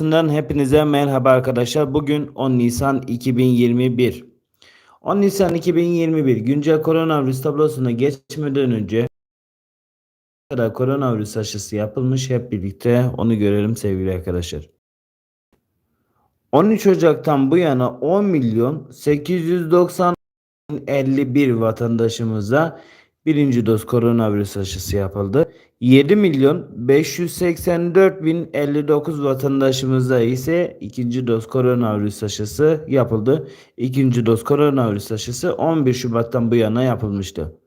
tablosundan hepinize merhaba arkadaşlar. Bugün 10 Nisan 2021. 10 Nisan 2021 güncel koronavirüs tablosuna geçmeden önce kadar koronavirüs aşısı yapılmış hep birlikte onu görelim sevgili arkadaşlar. 13 Ocak'tan bu yana 10 milyon 890 51 vatandaşımıza birinci doz koronavirüs aşısı yapıldı. 7 milyon 584 bin 59 vatandaşımıza ise ikinci doz koronavirüs aşısı yapıldı. İkinci doz koronavirüs aşısı 11 Şubat'tan bu yana yapılmıştı.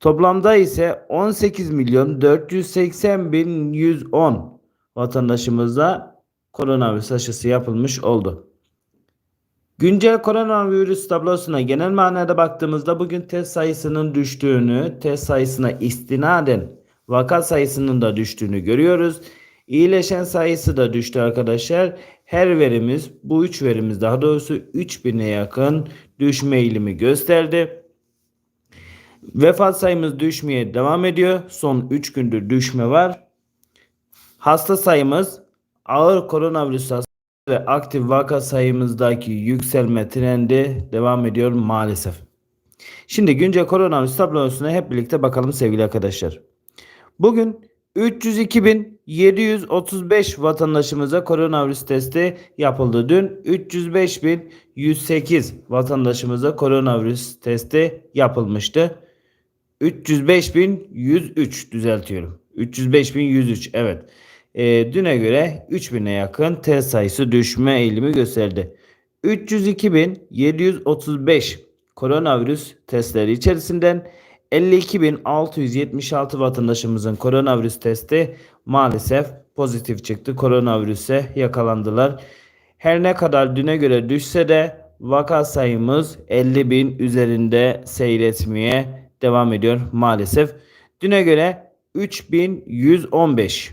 Toplamda ise 18 milyon 480 bin 110 vatandaşımıza koronavirüs aşısı yapılmış oldu. Güncel koronavirüs tablosuna genel manada baktığımızda bugün test sayısının düştüğünü, test sayısına istinaden vaka sayısının da düştüğünü görüyoruz. İyileşen sayısı da düştü arkadaşlar. Her verimiz bu üç verimiz daha doğrusu 3000'e yakın düşme eğilimi gösterdi. Vefat sayımız düşmeye devam ediyor. Son 3 gündür düşme var. Hasta sayımız ağır koronavirüs hastası ve aktif vaka sayımızdaki yükselme trendi devam ediyor maalesef. Şimdi güncel koronavirüs tablosuna hep birlikte bakalım sevgili arkadaşlar. Bugün 302.735 vatandaşımıza koronavirüs testi yapıldı. Dün 305.108 vatandaşımıza koronavirüs testi yapılmıştı. 305.103 düzeltiyorum. 305.103 evet. E, düne göre 3000'e yakın test sayısı düşme eğilimi gösterdi. 302.735 koronavirüs testleri içerisinden 52.676 vatandaşımızın koronavirüs testi maalesef pozitif çıktı. Koronavirüse yakalandılar. Her ne kadar düne göre düşse de vaka sayımız 50.000 üzerinde seyretmeye devam ediyor maalesef. Düne göre 3115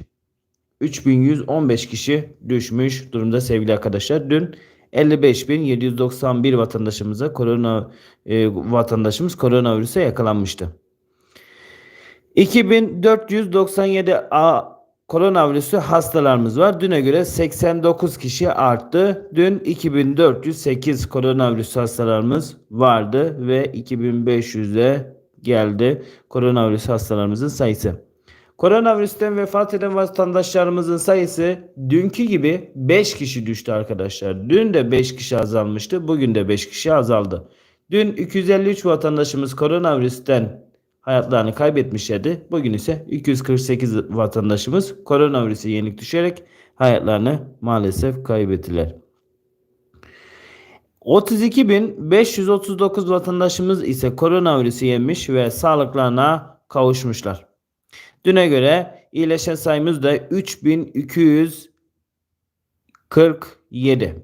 3115 kişi düşmüş durumda sevgili arkadaşlar. Dün 55.791 vatandaşımıza korona e, vatandaşımız koronavirüse yakalanmıştı. 2497 A koronavirüsü hastalarımız var. Düne göre 89 kişi arttı. Dün 2408 koronavirüs hastalarımız vardı ve 2500'e geldi koronavirüs hastalarımızın sayısı. Koronavirüsten vefat eden vatandaşlarımızın sayısı dünkü gibi 5 kişi düştü arkadaşlar. Dün de 5 kişi azalmıştı. Bugün de 5 kişi azaldı. Dün 253 vatandaşımız koronavirüsten hayatlarını kaybetmişlerdi. Bugün ise 248 vatandaşımız koronavirüse yenik düşerek hayatlarını maalesef kaybettiler. 32.539 vatandaşımız ise koronavirüsü yemiş ve sağlıklarına kavuşmuşlar. Düne göre iyileşen sayımız da 3247.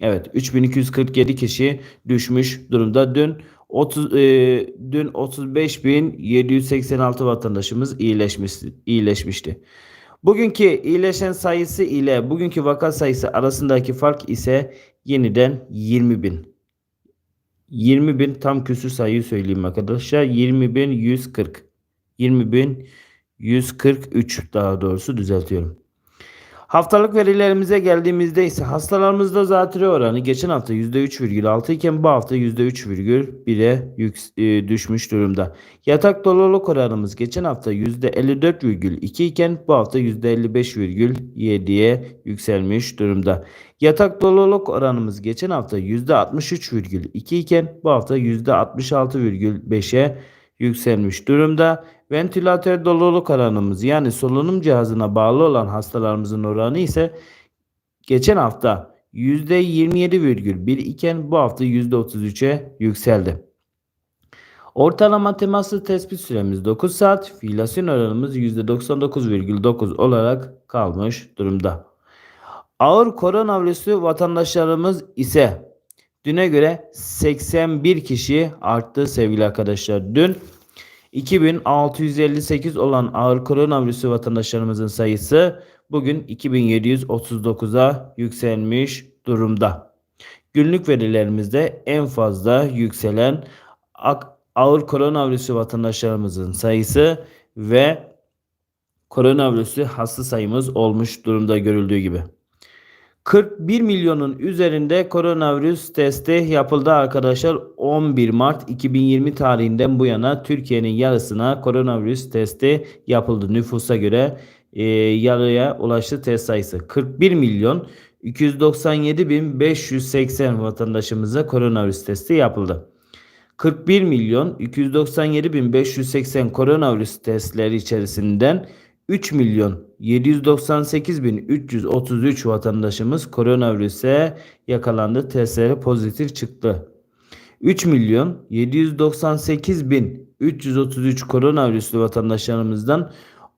Evet 3247 kişi düşmüş durumda. Dün 30 e, dün 35786 vatandaşımız iyileşmiş iyileşmişti. Bugünkü iyileşen sayısı ile bugünkü vaka sayısı arasındaki fark ise yeniden 20 bin. 20 bin tam küsür sayıyı söyleyeyim arkadaşlar. 20 bin 140. 20 bin 143 daha doğrusu düzeltiyorum. Haftalık verilerimize geldiğimizde ise hastalarımızda zatürre oranı geçen hafta %3,6 iken bu hafta %3,1'e e, düşmüş durumda. Yatak doluluk oranımız geçen hafta %54,2 iken bu hafta %55,7'ye yükselmiş durumda. Yatak doluluk oranımız geçen hafta %63,2 iken bu hafta %66,5'e yükselmiş durumda. Ventilatör doluluk oranımız yani solunum cihazına bağlı olan hastalarımızın oranı ise geçen hafta %27,1 iken bu hafta %33'e yükseldi. Ortalama temaslı tespit süremiz 9 saat, fiilasyon oranımız %99,9 olarak kalmış durumda. Ağır koronavirüsü vatandaşlarımız ise düne göre 81 kişi arttı sevgili arkadaşlar. Dün 2658 olan ağır koronavirüsü vatandaşlarımızın sayısı bugün 2739'a yükselmiş durumda. Günlük verilerimizde en fazla yükselen ağır koronavirüsü vatandaşlarımızın sayısı ve koronavirüsü hasta sayımız olmuş durumda görüldüğü gibi. 41 milyonun üzerinde koronavirüs testi yapıldı arkadaşlar. 11 Mart 2020 tarihinden bu yana Türkiye'nin yarısına koronavirüs testi yapıldı. Nüfusa göre e, yarıya ulaştı test sayısı. 41 milyon 297 bin 580 vatandaşımıza koronavirüs testi yapıldı. 41 milyon 297 bin 580 koronavirüs testleri içerisinden 3 milyon 798 bin 333 vatandaşımız koronavirüse yakalandı. Testleri pozitif çıktı. 3 milyon 798 bin 333 koronavirüslü vatandaşlarımızdan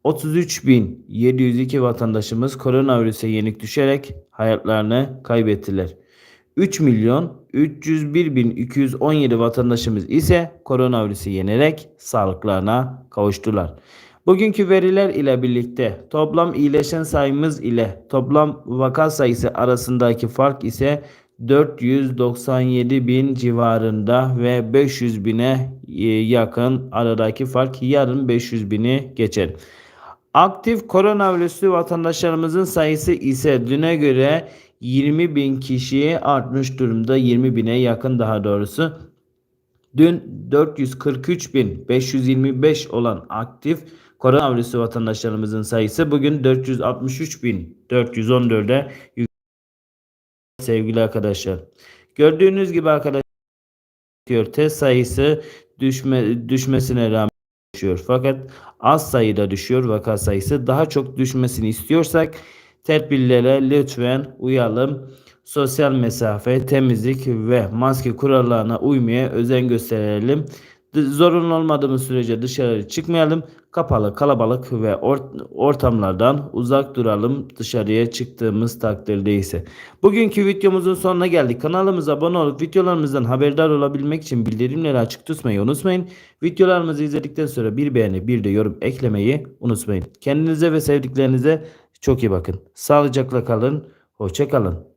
33 bin 702 vatandaşımız koronavirüse yenik düşerek hayatlarını kaybettiler. 3 milyon 301 bin 217 vatandaşımız ise koronavirüsü yenerek sağlıklarına kavuştular. Bugünkü veriler ile birlikte toplam iyileşen sayımız ile toplam vaka sayısı arasındaki fark ise 497 bin civarında ve 500 bine e, yakın aradaki fark yarın 500 bini geçer. Aktif koronavirüslü vatandaşlarımızın sayısı ise düne göre 20 bin kişiye artmış durumda. 20 bine yakın daha doğrusu. Dün 443.525 olan aktif koronavirüsü vatandaşlarımızın sayısı bugün 463.414'e sevgili arkadaşlar. Gördüğünüz gibi arkadaşlar test sayısı düşme, düşmesine rağmen düşüyor. Fakat az sayıda düşüyor vaka sayısı. Daha çok düşmesini istiyorsak tedbirlere lütfen uyalım. Sosyal mesafe, temizlik ve maske kurallarına uymaya özen gösterelim. Zorunlu olmadığımız sürece dışarı çıkmayalım. Kapalı, kalabalık ve ortamlardan uzak duralım dışarıya çıktığımız takdirde ise. Bugünkü videomuzun sonuna geldik. Kanalımıza abone olup videolarımızdan haberdar olabilmek için bildirimleri açık tutmayı unutmayın. Videolarımızı izledikten sonra bir beğeni bir de yorum eklemeyi unutmayın. Kendinize ve sevdiklerinize çok iyi bakın. Sağlıcakla kalın. Hoşça kalın.